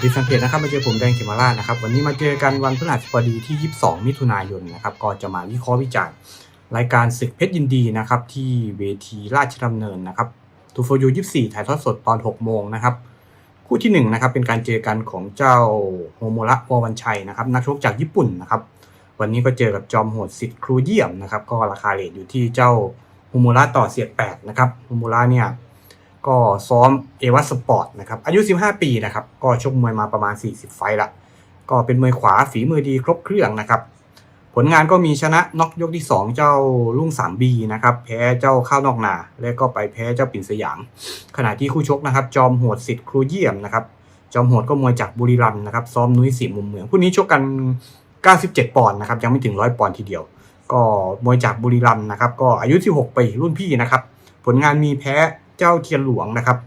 สดีแฟนเพจนะครับมาเจอผมแดงเขมราชนะครับวันนี้มาเจอกันวันพฤหัสบดีที่ 22 มิถุนายนนะครับก็จะมาวิเคราะห์วิจารณ์รายการศึกเพชรยินดีนะครับที่เวทีราชดำเนินนะครับทูโฟยู24 ถ่ายทอดสดตอน 6 โมงนะครับคู่ที่1นะครับเป็นการเจอกันของเจ้าโฮโมระววันชัยนะครับนักชกจากญี่ปุ่นนะครับวันนี้ก็เจอกับจอมโหดสิทธิ์ครูเยี่ยมนะครับก็ราคาเลทอยู่ที่เจ้าโฮโมระต่อเสียด8นะครับโฮโมระเนี่ย ก็ซ้อมเอวัสปอร์ตนะครับอายุ 15 ปีนะครับก็ชกมวยมาประมาณ 40 ไฟต์ละก็เป็นมวยขวาฝีมือดีครบเครื่องนะครับ ผลงานก็มีชนะน็อกยกที่ 2 เจ้าลุง 3B นะครับแพ้เจ้าข้าวนอกนา และก็ไปแพ้เจ้าปิ่นสยาม ขณะที่คู่ชกนะครับ จอมโหดสิทธิ์ครูเยี่ยมนะครับจอมโหดก็มวยจากบุรีรัมย์นะครับซ้อมนุ้ยสีมุมเมืองคู่นี้ชกกัน 97 ปอนด์นะครับยังไม่ถึง 100 ปอนด์ทีเดียว ก็มวยจากบุรีรัมย์นะครับก็อายุ 16 ปีรุ่นพี่นะครับผลงานมีแพ้ เจ้าเทียนหลวงนะครับ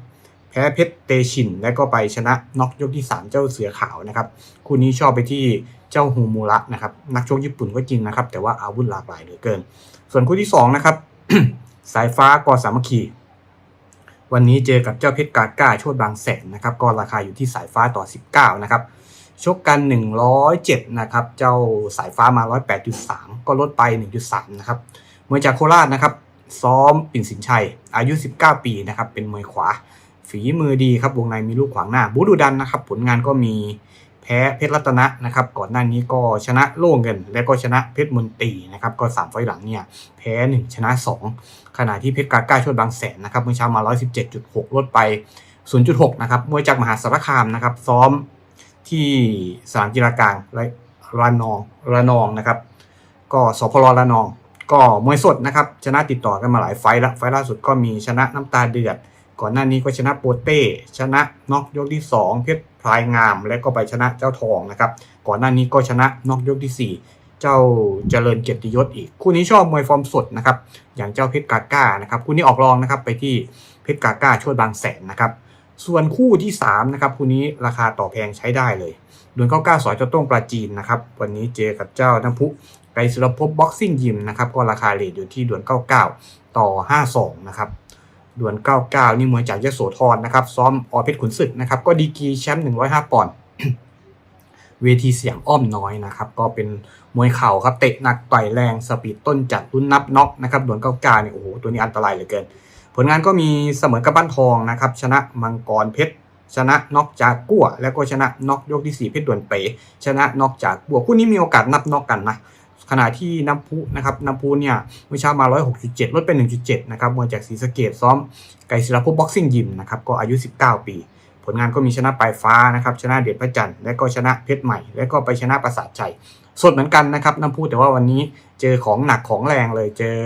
แพ้เพชรเตชิน และก็ไปชนะน็อกยกที่ 3 เจ้าเสือขาวนะครับคู่นี้ชอบไปที่เจ้าฮูมูระนะครับนักชกญี่ปุ่นก็จริงนะครับ แต่ว่าอาวุธหลากหลายเหลือเกิน ส่วนคู่ที่2นะครับสายฟ้ากอสามัคคีวันนี้เจอกับเจ้าเพชรกาก้าโชดบางแสนนะครับก็ราคาอยู่ที่สายฟ้าต่อ 19นะครับชกกัน 107นะครับเจ้าสายฟ้ามา 108.3 ก็ลดไป 1.3นะครับเมวยจากโคราชนะครับ ซ้อมปิ่นสินชัย อายุ 19 ปีนะครับ เป็นมวยขวา ฝีมือดีครับวงในมีลูกขวางหน้า บูดูดันนะครับ ผลงานก็มีแพ้เพชรรัตนะนะครับ ก่อนหน้านี้ก็ชนะโล่เงิน และก็ชนะเพชรมนตรีนะครับ ก็3ไฟหลังเนี่ยแพ้ 1 ชนะ 2 ขณะที่เพชรกาก้าชดบางแสนนะครับเมื่อเช้ามา 117.6 ลดไป 0.6 นะครับมวยจากมหาสารคามนะครับ ซ้อมที่สนามกีฬากลางระนองระนองนะครับ ก็สพลระนอง ก็มวยสดนะครับ ชนะติดต่อกันมาหลายไฟล์ละไฟล์ล่าสุดก็มีชนะน้ำตาเดือด ก่อนหน้านี้ก็ชนะโปเต้ชนะน็อกยกที่ 2 เพชรพลายงาม และก็ไปชนะเจ้าทองนะครับ ก่อนหน้านี้ก็ชนะน็อกยกที่4เจ้าเจริญเกียรติยศอีก คู่นี้ชอบมวยฟอร์มสดนะครับ อย่างเจ้าเพชรกาก้านะครับ คู่นี้ออกรองนะครับไปที่เพชรกาก้าช่วยบางแสนนะครับ ส่วนคู่ที่3นะครับคู่นี้ราคาต่อแพงใช้ได้เลยดวนเก้าเก้าสอยเจ้าต้งปลาจีนนะครับ วันนี้เจอกับเจ้าน้ำพุ ไกรสุรภพบ็อกซิ่งยิมนะครับก็ราคาเลทอยู่ที่ด่วน 99 ต่อ 52 นะครับด่วน 99 นี่มวยจากยโสธรนะครับซ้อมออเพชรขุนศึกนะครับก็ดีกีแชมป์ 105 ปอนด์เวทีเสียงอ้อมน้อยนะครับก็เป็นมวยเข่าครับเตะหนักต่อยแรงสปีดต้นจัดรุ่นนับน็อกนะครับด่วน 99 เนี่ยโอ้โหตัวนี้อันตรายเหลือเกิน ผลงานก็มีเสมอกับบ้านทองนะครับชนะมังกรเพชรชนะน็อกจากกั้วแล้วก็ชนะน็อกยกที่4เพชรด่วนเป๋ชนะน็อกจากบัวคู่นี้มีโอกาสนับน็อกกันนะ ขณะที่น้ำพุนะครับน้ำพุเนี่ยเมื่อเช้ามา 106.7 ลดเป็น1.7 นะครับมวยจากศรีสะเกดซ้อมไก่ศิลปภพบ็อกซิ่งยิมนะครับก็อายุ 19 ปี ผลงานก็มีชนะปลายฟ้านะครับชนะเดชพระจันทร์และก็ชนะเพชรใหม่ และก็ไปชนะประสาทใจสดเหมือนกันนะครับน้ำพุแต่ว่าวันนี้เจอของหนักของแรงเลยเจอ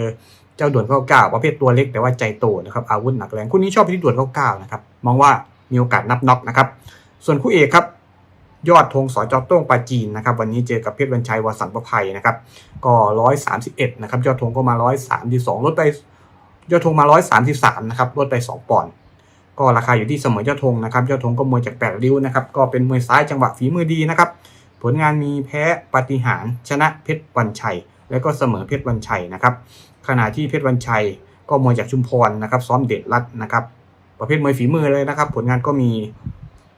เจ้าด่วนเก้าเก้าประเภทตัวเล็กแต่ว่าใจโตนะครับอาวุธหนักแรงคู่นี้ชอบไปที่ด่วนเก้าเก้านะครับมองว่ามีโอกาสนับน็อกนะครับส่วนคู่เอกครับ ยอดธงสอจอต้งปาจีนนะครับวันนี้เจอกับเพชรวันชัยวสันต์ประภัยนะครับก็ร้อยสามสิบเอ็ดนะครับยอดธงก็มาร้อยสามสิบสองลดไปยอดธงมาร้อยสามสิบสามนะครับลดไปสองปอนด์ก็ราคาอยู่ที่เสมอยอดธงนะครับยอดธงก็มวยจากแปดริ้วนะครับก็เป็นมวยซ้ายจังหวะฝีมือดีนะครับผลงานมีแพ้ปฏิหารชนะเพชรวันชัย และก็เสมอเพชรวันชัยนะครับขณะที่เพชรวันชัยก็มวยจากชุมพรนะครับซ้อมเด็ดรัดนะครับประเภทมวยฝีมือเลยนะครับ ผลงานก็มี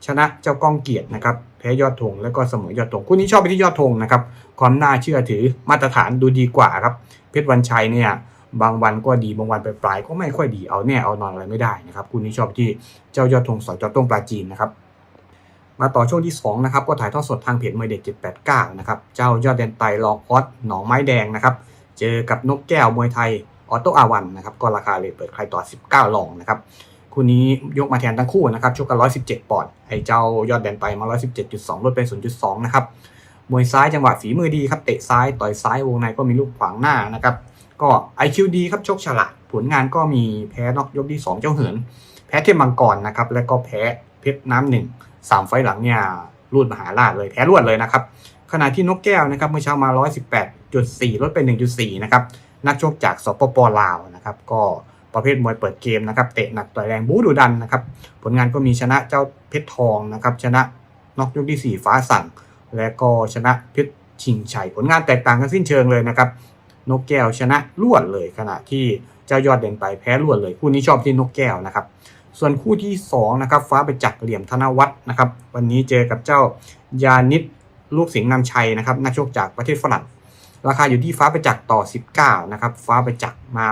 ชนะเจ้าก้องเกียรตินะครับ แพ้ยอดธงแล้วก็เสมอยอดธงคู่นี้ชอบไปที่ยอดธงนะครับความน่าเชื่อถือมาตรฐานดูดีกว่าครับ เพชรวันชัยเนี่ยบางวันก็ดีบางวันปลายก็ไม่ค่อยดีเอาแน่เอานอนอะไรไม่ได้นะครับคู่นี้ชอบที่เจ้ายอดธงสอจอต้งปลาจีนนะครับมาต่อช่วงที่2นะครับก็ถ่ายทอดสดทางเพจมวยเด็ด789นะครับเจ้ายอดแดนไตลองออสหนองไม้แดงนะครับเจอกับนกแก้วมวยไทยออโตอาวันนะครับก็ราคาเลยเปิดใครต่อ 19ลองนะครับ คู่นี้ยกมาแทนทั้งคู่นะครับชกกัน117 ปอนด์ไอ้เจ้ายอดแดนไปมา 117.2 ลดไป 0.2 นะครับ มวยซ้ายจังหวะฝีมือดีครับ เตะซ้ายต่อยซ้ายวงในก็มีลูกขวางหน้านะครับ ก็ IQ ดีครับชกฉลาด ผลงานก็มีแพ้นอกยกที่ 2 เจ้าเหิน แพ้เทพมังกรนะครับ แล้วก็แพ้เพชรน้ำหนึ่งสามไฟหลังเนี่ยรูดมหาราชเลยแพ้รวดเลยนะครับ ขณะที่นกแก้วนะครับเมื่อเช้ามา 118.4 ลดไป 1.4 นะครับนักชกจากสปปลาวนะครับ ก็ ประเภทมวยเปิดเกมนะครับเตะหนักต่อยแรงบู๊ดุดันนะครับผลงานก็มีชนะเจ้าเพชรทองนะครับชนะน็อกยกที่ 4 ฟ้าสั่ง และก็ชนะเพชรชิงชัยผลงานแตกต่างกันสิ้นเชิงเลยนะครับนกแก้วชนะรวดเลยขณะที่เจ้ายอดเด่นไปแพ้รวดเลยคู่นี้ชอบที่นกแก้วนะครับส่วนคู่ที่สองนะครับฟ้าไปจักเหลี่ยมธนวัฒน์นะครับวันนี้เจอกับเจ้ายานิดลูกสิงห์นำชัยนะครับนักชกจากประเทศฝรั่ง ราคาอยู่ที่ฟ้าประจักษ์ต่อ 19 นะครับ ฟ้าประจักษ์มา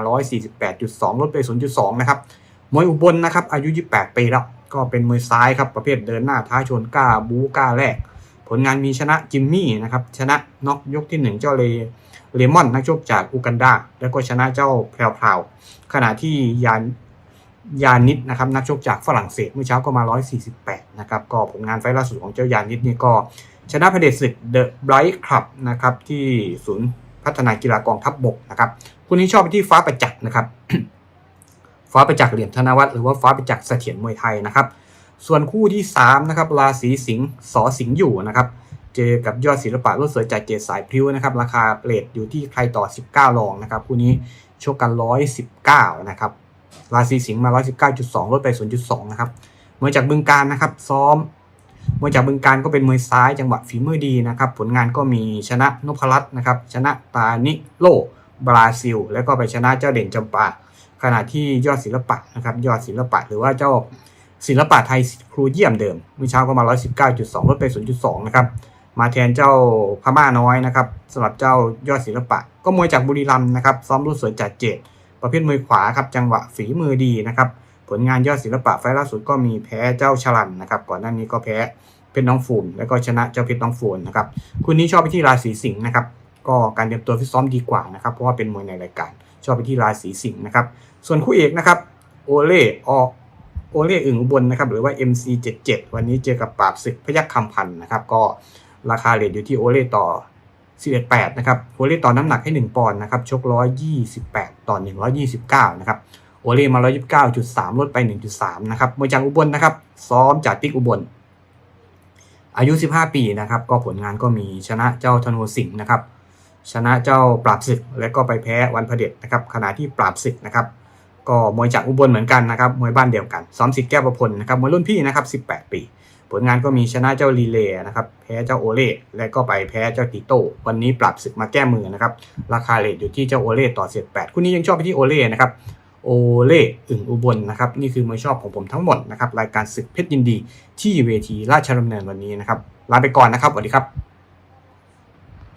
148.2 ลดไป 0.2 นะครับ มวยอุบลนะครับ อายุ 28 ปีแล้ว ก็เป็นมวยซ้ายครับ ประเภทเดินหน้าท้าชนกล้าบูกล้าแรก ผลงานมีชนะจิมมี่นะครับ ชนะน็อกยกที่ 1 เจ้าเลเลมอนนักชกจากอูกันดา แล้วก็ชนะเจ้าแพรวพราวขณะที่ยานยานิดนะครับนักชกจากฝรั่งเศสเมื่อเช้าก็มา 148 นะครับ ก็ผลงานไฟล์ล่าสุดของเจ้ายานิดนี่ก็ ชนะพเดชศึกเดอะไบรท์คลับนะครับที่ศูนย์พัฒนากีฬากองทัพบบกนะครับคุณนี้ชอบไปที่ฟ้าประจักษ์นะครับฟ้าประจักษ์เหลี่ยมธนวัฒน์หรือว่าฟ้าประจักษ์เสถียรมวยไทยนะครับส่วนคู่ที่3นะครับราศีสิงห์สอสิงห์อยู่นะครับเจอกับยอดศิลปะรถสวยจากเจดสายพริ้วนะครับราคาเปรตอยู่ที่ใครต่อ 19รองนะครับคู่นี้ชกกัน 119นะครับราศีสิงห์มา 119.2 ลดไป 0.2 นะครับมวยจากบึงการนะครับ ซ้อม มวยจากบึงการก็เป็นมวยซ้ายจังหวะฝีมือดีนะครับ ผลงานก็มีชนะนพรัตน์นะครับชนะตานิโลบราซิล แล้วก็ไปชนะเจ้าเด่นจำปาขณะที่ยอดศิลปะนะครับยอดศิลปะหรือว่าเจ้าศิลปะไทยครูเยี่ยมเดิมเมื่อเช้าก็มา 119.2 ลดไป 0.2 นะครับ มาแทนเจ้าพม่าน้อยนะครับสำหรับเจ้ายอดศิลปะ ก็มวยจากบุรีรัมย์นะครับซ้อมรุ่นสวยจัดเจดประเภทมวยขวาครับจังหวะฝีมือดีนะครับ ผลงานยอดศิลปะไฟล่าสุดก็มีแพ้เจ้าชลันนะครับ ก่อนหน้านี้ก็แพ้เพชรน้องฟูนแล้วก็ชนะเจ้าเพชรน้องฟูนนะครับคุณนี้ชอบไปที่ราศีสิงห์นะครับก็การเตรียมตัวฟิตซ้อมดีกว่านะครับ เพราะว่าเป็นมวยในรายการ ชอบไปที่ราศีสิงห์นะครับ ส่วนคู่เอกนะครับโอเล่ออกโอเล่อึ่งอุบลนะครับหรือว่า MC77 วันนี้เจอกับปราบศึกพยัคฆ์คำพันนะครับ ก็ราคาเรทอยู่ที่โอเล่ต่อ11.8นะครับโอเล่ต่อน้ำหนักให้ 1 ปอนด์นะครับชก128 ต่อ 129 นะครับ โอเล่มา 129.3 ลดไป 1.3 นะครับมวยจากอุบลนะครับ ซ้อมจากติ๊กอุบล อายุ 15 ปีนะครับ ก็ผลงานก็มีชนะเจ้าธนูสิงห์นะครับ ชนะเจ้าปราบศึก และก็ไปแพ้วันพเด็จนะครับ ขณะที่ปราบศึกนะครับ ก็มวยจากอุบลเหมือนกันนะครับ มวยบ้านเดียวกัน ซ้อมสิทธิ์แก้วประพลนะครับ มวยรุ่นพี่นะครับ 18 ปี ผลงานก็มีชนะเจ้าลีเล่นะครับ แพ้เจ้าโอเล่และก็ไปแพ้เจ้าติโต้ วันนี้ปรับศึกมาแก้มือนะครับ ราคาเลทอยู่ที่เจ้าโอเล่ต่อเศษแปดคู่นี้ยังชอบไปที่โอเล่นะครับ โอเล่อึ่งอุบลนะครับนี่คือมวยชอบของผมทั้งหมดนะครับรายการศึกเพชรยินดีที่เวทีราชดำเนินวันนี้นะครับลาไปก่อนนะครับสวัสดีครับ